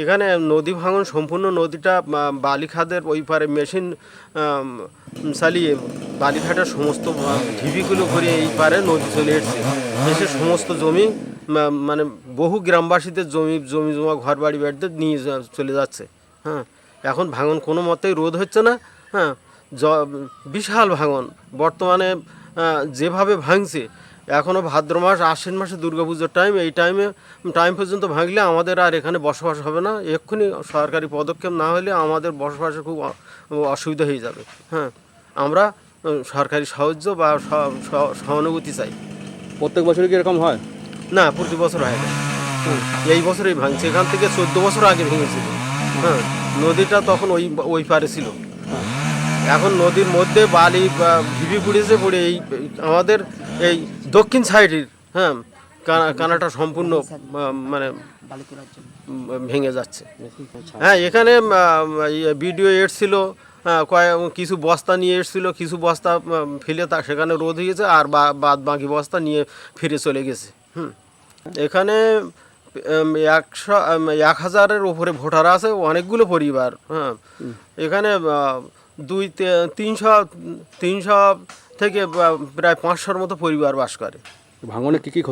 এখানে নদী ভাঙন সম্পূর্ণ নদীটা বালিখাদের ওই পারে মেশিন চালিয়ে বালিঘাটের সমস্ত ঢিবিগুলো ঘুরে এই পারে নদী চলে এসছে। এসে সমস্ত জমি মানে বহু গ্রামবাসীদের জমি জমি জমা ঘর বাড়ি বাড়িতে নিয়ে চলে যাচ্ছে। হ্যাঁ এখন ভাঙন কোনো মতেই রোধ হচ্ছে না। হ্যাঁ বিশাল ভাঙন। বর্তমানে যেভাবে ভাঙছে এখনও ভাদ্র মাস আশ্বিন মাসে দুর্গাপুজোর টাইম এই টাইমে টাইম পর্যন্ত ভাঙলে আমাদের আর এখানে বসবাস হবে না। এক্ষুনি সরকারি পদক্ষেপ না হলে আমাদের বসবাসে খুব অসুবিধা হয়ে যাবে। হ্যাঁ আমরা সরকারি সাহায্য বা সহানুভূতি চাই। প্রত্যেক বছরই কি এরকম হয়? না প্রতি বছর হয়। না এই বছরই ভাঙছে। এখান থেকে চোদ্দ বছর আগে ভেঙেছিল। হ্যাঁ নদীটা তখন ওই ওই পারে ছিল। এখন নদীর মধ্যে বালি বা ঢিবি পুড়েছে পড়ে এই আমাদের এই দক্ষিণ সাইডের হ্যাঁ কানা- কানাটা সম্পূর্ণ মানে ভেঙে যাচ্ছে। হ্যাঁ এখানে ভিডিও এসছিল কয়েক কিছু বস্তা নিয়ে এসছিল কিছু বস্তা ফেলে তা সেখানে রোদ হয়েছে আর বাদ বাকি বস্তা নিয়ে ফিরে চলে গেছে হুম। এখানে একশো এক হাজারের ওপরে ভোটার আছে অনেকগুলো পরিবার হ্যাঁ। এখানে দুই তিনশো তিনশো থেকে প্রায় পাঁচশোর মতো পরিবার বাস করে। ভাঙনে কী কী